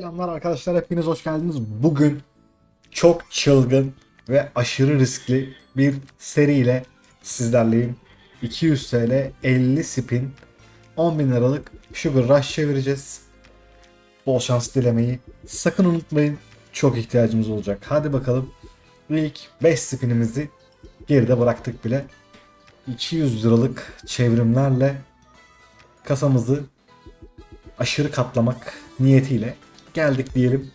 Selamlar arkadaşlar hepiniz hoş geldiniz. Bugün çok çılgın ve aşırı riskli bir seriyle sizlerleyim. 200 TL 50 spin 10 bin liralık Sugar Rush çevireceğiz. Bol şans dilemeyi sakın unutmayın. Çok ihtiyacımız olacak. Hadi bakalım. İlk 5 spinimizi geride bıraktık bile. 200 liralık çevrimlerle kasamızı aşırı katlamak niyetiyle geldik diyelim.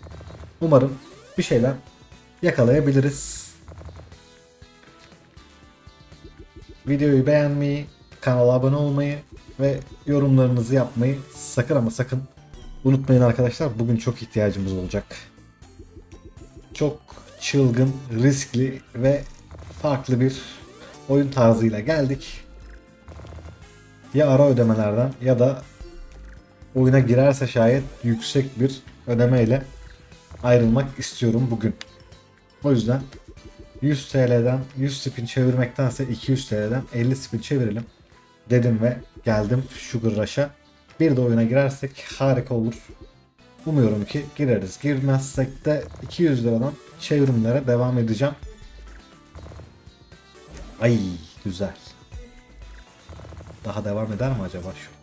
Umarım bir şeyler yakalayabiliriz. Videoyu beğenmeyi, kanala abone olmayı ve yorumlarınızı yapmayı sakın ama sakın unutmayın arkadaşlar. Bugün çok ihtiyacımız olacak. Çok çılgın, riskli ve farklı bir oyun tarzıyla geldik. Ya ara ödemelerden ya da oyuna girerse şayet yüksek bir ödemeyle ayrılmak istiyorum bugün. O yüzden 100 TL'den 100 spin çevirmektense 200 TL'den 50 spin çevirelim dedim ve geldim Sugar Rush'a. Bir de oyuna girersek harika olur. Umuyorum ki gireriz. Girmezsek de 200 liradan çevrimlere devam edeceğim. Ay güzel. Daha devam eder mi acaba şu?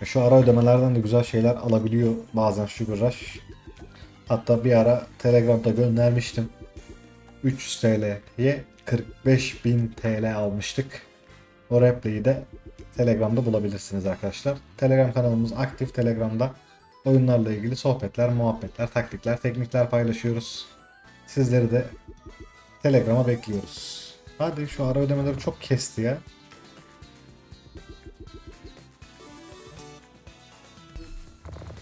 Ya Şu ara ödemelerden de güzel şeyler alabiliyor bazen Sugar Rush. Hatta bir ara Telegram'da göndermiştim. 300 TL'ye 45.000 TL almıştık. O replay'i de Telegram'da bulabilirsiniz arkadaşlar. Telegram kanalımız aktif. Telegram'da oyunlarla ilgili sohbetler, muhabbetler, taktikler, teknikler paylaşıyoruz. Sizleri de Telegram'a bekliyoruz. Hadi şu ara ödemeleri çok kesti ya.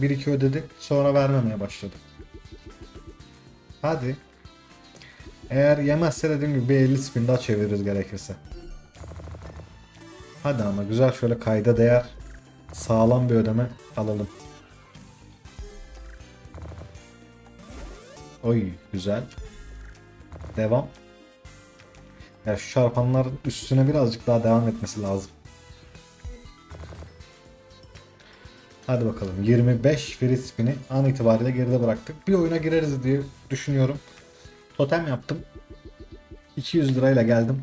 Bir iki ödedi sonra vermemeye başladı. Hadi. Eğer yemezse dediğim gibi bir 50 spin daha çeviririz gerekirse. Hadi ama güzel şöyle kayda değer sağlam bir ödeme alalım. Oy güzel. Devam. Ya şu çarpanların üstüne birazcık daha devam etmesi lazım. Hadi bakalım 25 free spin'i an itibariyle geride bıraktık. Bir oyuna gireriz diye düşünüyorum. Totem yaptım. 200 lirayla geldim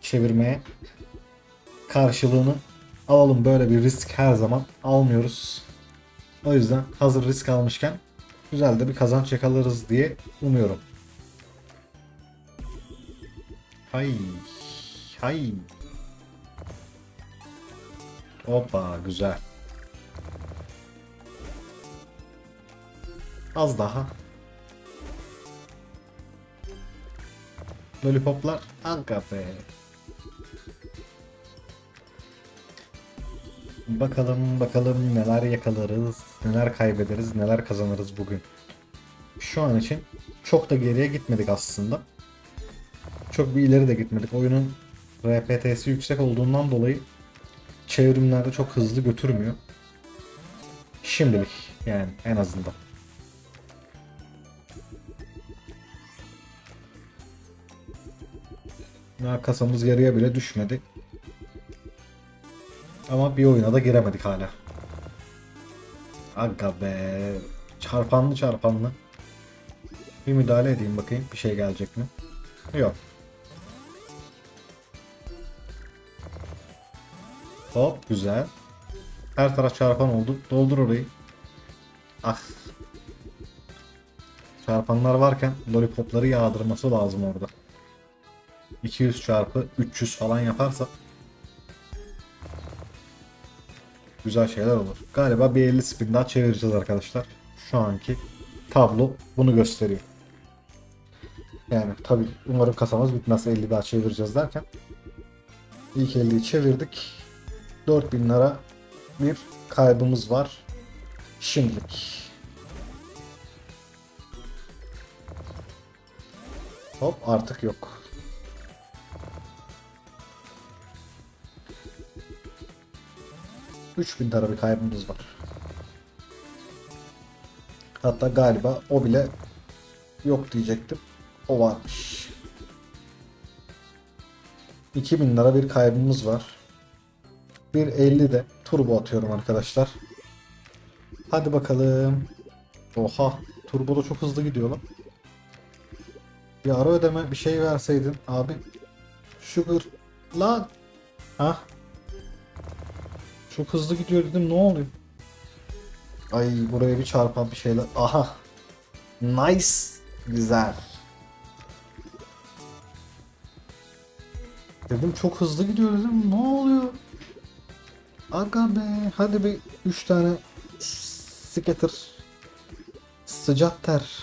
çevirmeye. Karşılığını alalım böyle bir risk her zaman almıyoruz. O yüzden hazır risk almışken güzel de bir kazanç yakalarız diye umuyorum. Hay hay. Hoppa güzel. Az daha. Lollipoplar aga be. Bakalım bakalım neler yakalarız, neler kaybederiz, neler kazanırız bugün. Şu an için çok da geriye gitmedik aslında. Çok bir ileri de gitmedik. Oyunun RPT'si yüksek olduğundan dolayı çevrimlerde çok hızlı götürmüyor. Şimdilik yani en azından. Ya kasamız yarıya bile düşmedi. Ama bir oyuna da giremedik hala. Aga be. Çarpanlı çarpanlı. Bir müdahale edeyim bakayım bir şey gelecek mi? Yok. Hop güzel. Her taraf çarpan oldu. Doldur orayı. Ah. Çarpanlar varken lollipopları yağdırması lazım orada. 200 çarpı 300 falan yaparsa güzel şeyler olur. Galiba bir 50 spin daha çevireceğiz arkadaşlar. Şu anki tablo bunu gösteriyor. Yani tabi umarım kasamız bitmez 50 daha çevireceğiz derken. İlk 50'yi çevirdik. 4000 lira bir kaybımız var. Şimdilik. Hop artık yok. Üç bin lira bir kaybımız var. Hatta galiba o bile yok diyecektim. O varmış. 2000 lira bir kaybımız var. Bir 50 de turbo atıyorum arkadaşlar. Hadi bakalım. Oha. Turbo da çok hızlı gidiyor lan. Bir ara ödeme bir şey verseydin abi. Sugar. Lan. Ha? Çok hızlı gidiyor dedim ne oluyor? Ay buraya bir çarpan bir şeyler. Aha. Nice. Güzel. Dedim çok hızlı gidiyor dedim. Ne oluyor? Aga be. Hadi bir 3 tane skater. Sıcak ter.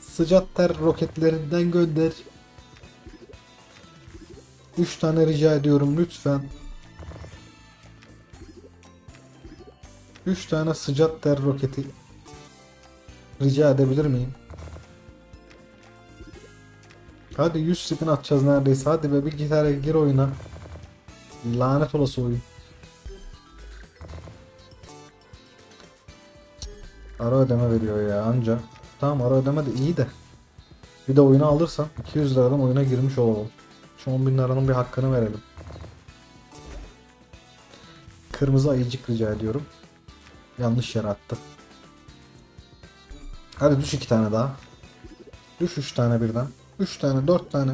Sıcak ter roketlerinden gönder. 3 tane rica ediyorum lütfen. 3 tane sıcak ter roketi rica edebilir miyim? Hadi 100 spin atacağız neredeyse. Hadi be bir gitara gir oyuna. Lanet olası oyun. Ara ödeme veriyor ya anca. Tamam ara ödeme de iyi de. Bir de oyunu alırsan 200 liradan oyuna girmiş olalım. Şu 10 bin liranın bir hakkını verelim. Kırmızı ayıcık rica ediyorum. Yanlış yere attı. Hadi düş iki tane daha. Düş üç tane birden. Üç tane, dört tane.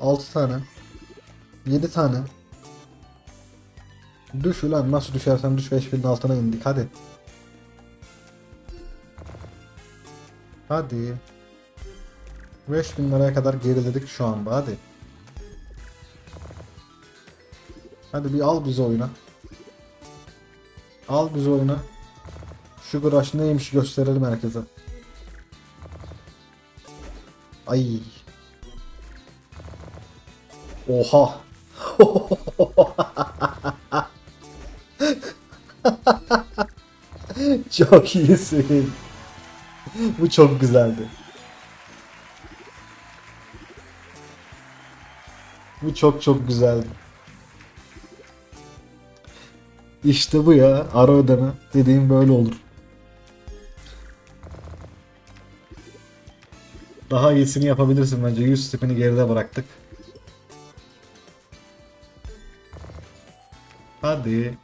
Altı tane. Yedi tane. Düş ulan nasıl düşersen düş 5000'in altına indik hadi. Hadi. 5000 liraya kadar geriledik şu anda hadi. Hadi bir al bizi oyuna. Al bizi oyuna. Sugar Rush neymiş gösterelim herkese. Ay. Oha. çok iyisin. Bu çok güzeldi. Bu çok çok güzeldi. İşte bu ya ara ödeme dediğim böyle olur. Daha iyisini yapabilirsin bence. 100 stepini geride bıraktık. Hadi.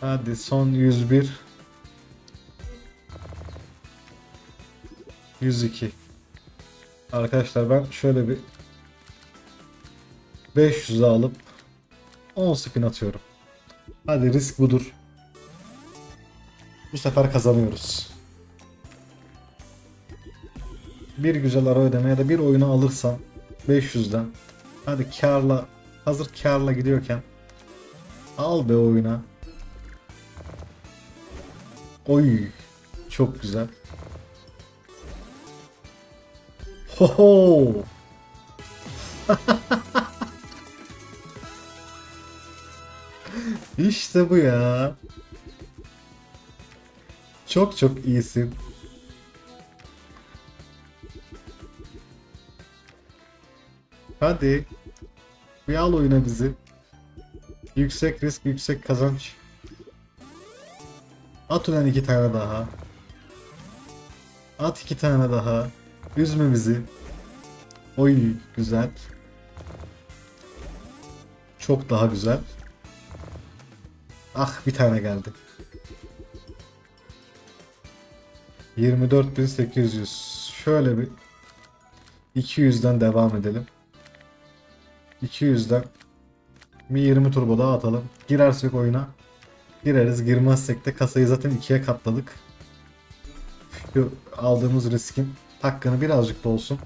Hadi son 101. 102. Arkadaşlar ben şöyle bir 500'ü alıp 10 spin atıyorum. Hadi risk budur. Bu sefer kazanıyoruz. Bir güzel ara ödeme ya da bir oyunu alırsan 500'den hadi karla hazır karla gidiyorken al be oyuna. Oy çok güzel. Ho İşte bu ya. Çok çok iyisin. Hadi. Bir al oyuna bizi. Yüksek risk, yüksek kazanç. At ulan iki tane daha. At iki tane daha. Üzme bizi. Oy güzel. Çok daha güzel. Ah bir tane geldi. 24.800. Şöyle bir 200'den devam edelim. 200'den bir 20 turbo daha atalım. Girersek oyuna gireriz. Girmezsek de kasayı zaten ikiye katladık. Şu aldığımız riskin hakkını birazcık da olsun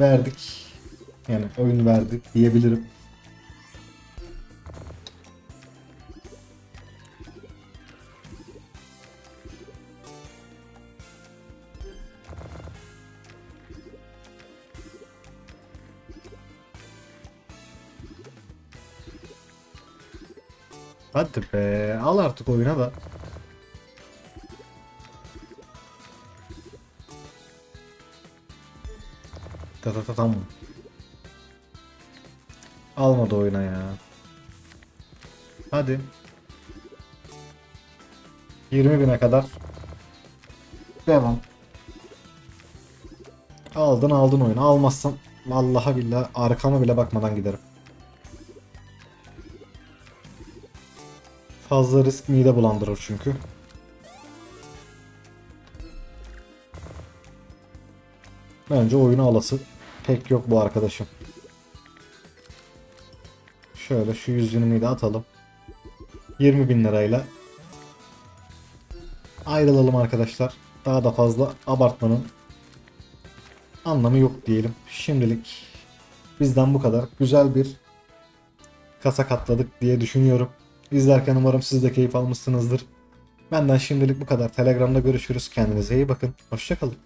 verdik. Yani oyun verdik diyebilirim. Hadi be al artık oyuna da. Ta ta ta tam. Almadı oyuna ya. Hadi. 20 bine kadar. Devam. Aldın aldın oyunu. Almazsan vallahi billahi arkama bile bakmadan giderim. Fazla risk mide bulandırır çünkü. Bence oyunu alası pek yok bu arkadaşım. Şöyle şu 120'yi de atalım. 20 bin lirayla ayrılalım arkadaşlar. Daha da fazla abartmanın anlamı yok diyelim. Şimdilik bizden bu kadar. Güzel bir kasa katladık diye düşünüyorum. İzlerken umarım siz de keyif almışsınızdır. Benden şimdilik bu kadar. Telegram'da görüşürüz. Kendinize iyi bakın. Hoşçakalın.